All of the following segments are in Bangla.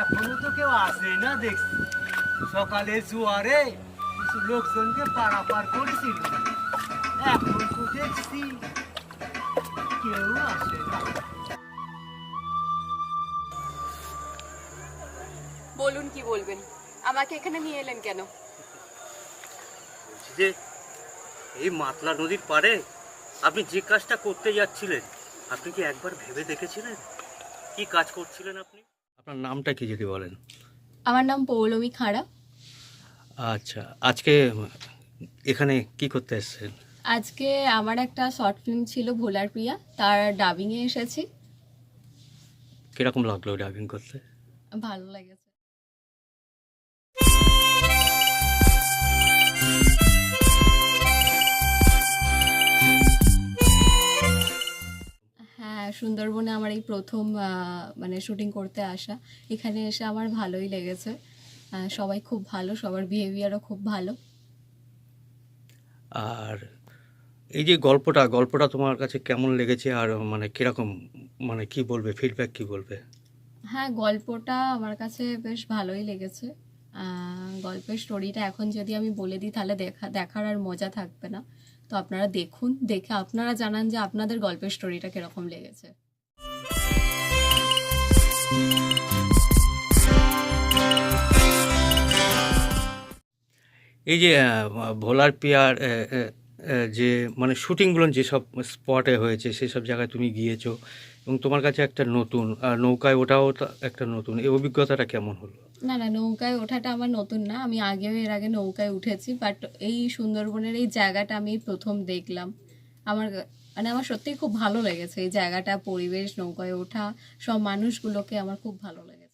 এখনও তো কেউ আসে না দেখছি। সকালে জোয়ারে কিছু লোকজনকে পারাপার করেছিল। এখন তো দেখছি কেউ আসে না। বলুন কি বলবেন? আমাকে এখানে নিয়ে এলেন কেন? যে এই মাতলা নদীর পাড়ে আপনি যে কাজটা করতে যাচ্ছিলেন আপনি কি একবার ভেবে দেখেছিলেন? কি কাজ করছিলেন আপনি? আপনার নামটা কি যদি বলেন? আমার নাম পৌলমী খাড়া। আচ্ছা আজকে এখানে কি করতে এসেছেন? আজকে আমার একটা শর্ট ফিল্ম ছিল ভোলার প্রিয়া তার ডাবিংয়ে এসেছি। কীরকম লাগল ডাবিং করতে? ভালো লেগেছে। সুন্দরবনে আমার এই প্রথম মানে শুটিং করতে আসা। এখানে এসে আমার ভালোই লেগেছে। সবাই খুব ভালো সবার বিহেভিয়ারও খুব ভালো। আর এই যে গল্পটা গল্পটা তোমার কাছে কেমন লেগেছে আর মানে কীরকম মানে কি বলবে ফিডব্যাক কি বলবে? হ্যাঁ গল্পটা আমার কাছে বেশ ভালোই লেগেছে। গল্পের স্টোরিটা এখন যদি আমি বলে দিই তাহলে দেখা দেখার আর মজা থাকবে না। তো আপনারা দেখুন দেখে আপনারা জানান যে আপনাদের গল্পের স্টোরিটা কীরকম লেগেছে। এই যে ভোলার পিয়ার যে মানে শুটিংগুলো যেসব স্পটে হয়েছে সেসব জায়গায় তুমি গিয়েছো এবং তোমার কাছে একটা নতুন, আর নৌকায় ওটাও তো একটা নতুন, এই অভিজ্ঞতাটা কেমন হলো? না না, নৌকায় ওঠাটা আমার নতুন না, আমি আগেও এর আগে নৌকায় উঠেছি বাট এই সুন্দরবনের এই জায়গাটা আমি প্রথম দেখলাম। আমার মানে আমার সত্যিই খুব ভালো লেগেছে। এই জায়গাটা, পরিবেশ, নৌকায় ওঠা, সব মানুষগুলোকে আমার খুব ভালো লেগেছে।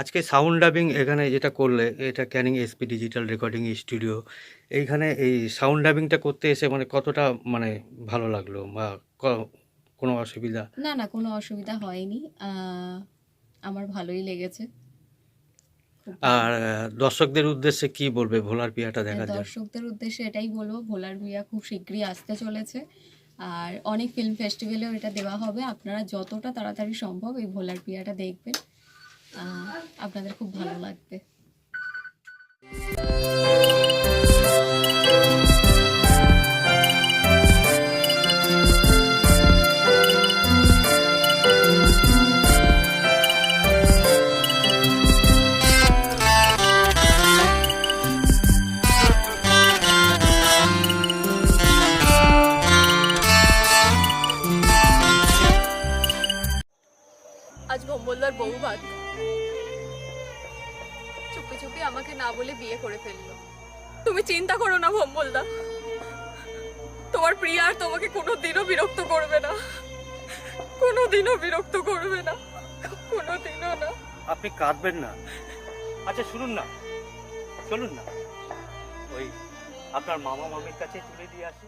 আজকে সাউন্ড ডাবিং এখানে যেটা করলে এটা Canning SP digital recording studio এইখানে এই সাউন্ড ডাবিংটা করতে এসে মানে কতটা মানে ভালো লাগল বা ক- কোনো অসুবিধা? না না কোনো অসুবিধা হয়নি। আমার ভালোই লেগেছে। আর দর্শকদের উদ্দেশ্যে কি বলবে? ভোলার পিয়াটা দেখার জন্য দর্শকদের উদ্দেশ্যে এটাই বলব ভোলার বিয়া খুব শীঘ্রই আসতে চলেছে। আর অনেক ফিল্ম ফেস্টিভ্যালেও এটা দেওয়া হবে। আপনারা যতটা তাড়াতাড়ি সম্ভব এই ভোলার বিয়াটা দেখবেন। আপনাদের খুব ভালো লাগবে। আজ বউ ভাত চুপি চুপি আমাকে না বলে বিয়ে করে ফেলল। তুমি চিন্তা করো না, ভম্বলদা। তোমার প্রিয়া আর তোমাকে কোনোদিনও বিরক্ত করবে না। কোনোদিনও বিরক্ত করবে না। কোনোদিনও না। আপনি কাঁদবেন না। আচ্ছা শুনুন না। চলুন না। ওই আপনার মামা মামির কাছে তুলে দিয়ে আসি।